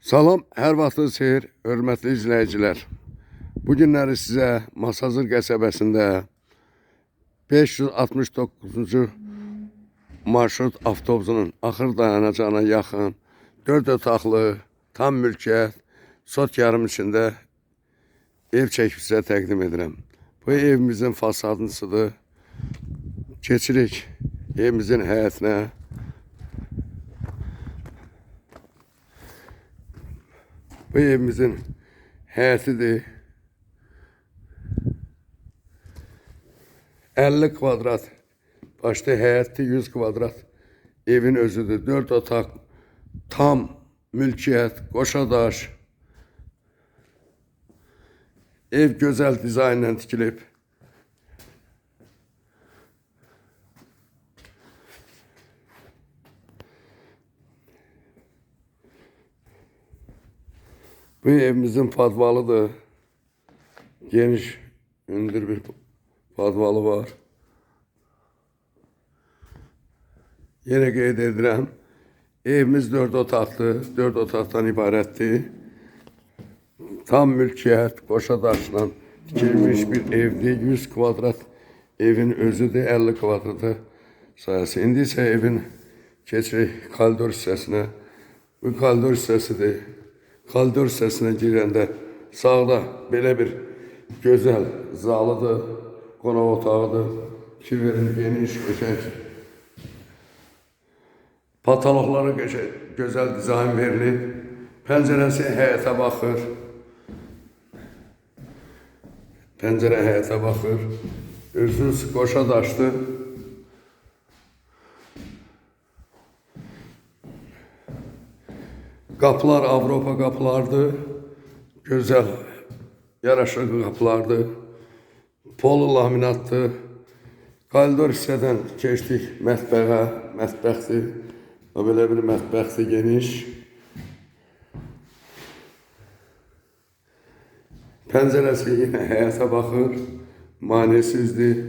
Salam, hər vaxtınız xeyir, hörmətli izləyicilər. Bu günləri sizə Masazır qəsəbəsində 569-cu marşrut avtobusunun axır dayanacağına yaxın 4 otaqlı, tam mülkiyyət, sot yarım içində ev çəkib sizə təqdim edirəm. Bu evimizin fasadınısıdır. Keçirik evimizin həyətinə. Bu evimizin həyətidir. 50 kvadrat. Başta həyətli 100 kvadrat evin özüdür. 4 otaq, tam mülkiyyət, qoşadaş. Ev gözəl dizaynla tikilib. Bu evimizin padvalıdır. Geniş, hündür bir padvalı var. Yine qeyd edirəm. Evimiz dörd otaqlı, dörd otaqdan ibarətdir. Tam mülkiyyət, qoşa daşla tikilmiş bir evdir. 100 kvadrat evin özüdür, 50 kvadrata sayəsi. İndi isə evin keçirik koridor hissəsinə. Bu koridor hissəsidir. Koridor hissəsinə girəndə sağda belə bir gözəl zalıdır, qonaq otağıdır. Kiverin geniş, qəşəng Patologlara gözəl, gözəl dizayn verilib. Pəncərəsi həyətə baxır. Pəncərə həyətə baxır. Özünüz qoşa daşdı. Qapılar Avropa qapılardır. Gözəl, yaraşıqlı qapılardır. Polo laminatdır. Koridor hissədən keçdik mətbəxə, mətbəxdir. O belə bir mətbəxdir geniş. Pəncərəsi yenə həyata baxır, manesizdir.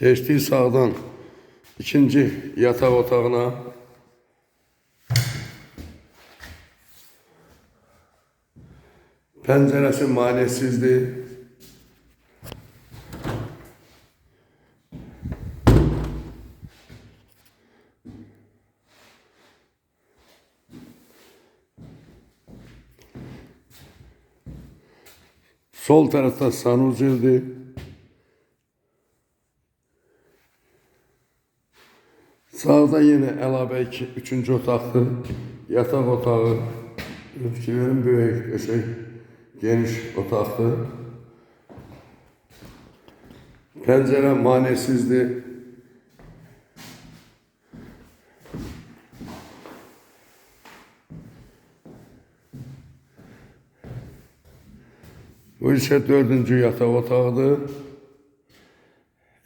Keçdik sağdan ikinci yataq otağına. Pəncərəsi manesizdir. Sol tarafta sanucuydu. Sağda yine əlavə iki, üçüncü otaqdır. Yataq otağı. Fikirlərim böyük, qəşəng, geniş otaqdır. Pəncərə manesizdir. Bu ise dördüncü yatak otağıdır.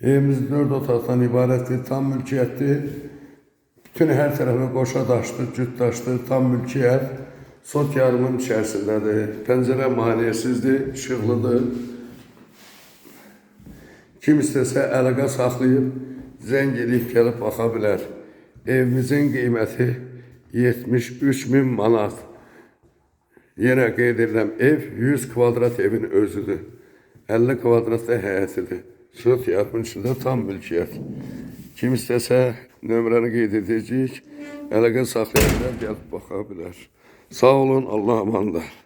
Evimiz dört otaqdan ibarətdir, tam mülkiyyətdir. Bütün hər tərəfə qoşa daşdır, cüt daşdır, tam mülkiyyət. Sot yarımın içərisindədir. Pəncərə maneəsizdir, işıqlıdır. Kim istəsə əlaqə saxlayıb, zəng edib gəlib baxa bilər. Evimizin qiyməti 73 min manat. Yenə qeyd edirəm, ev 100 kvadrat evin özüdür. 50 kvadrat da həyətidir. Yarımın içində tam mülkiyyət. Kim istəsə nömrəni qeyd edəcəyik. Əlaqə saxlayanlar gəlib baxa bilər. Sağ olun, Allah amanlar.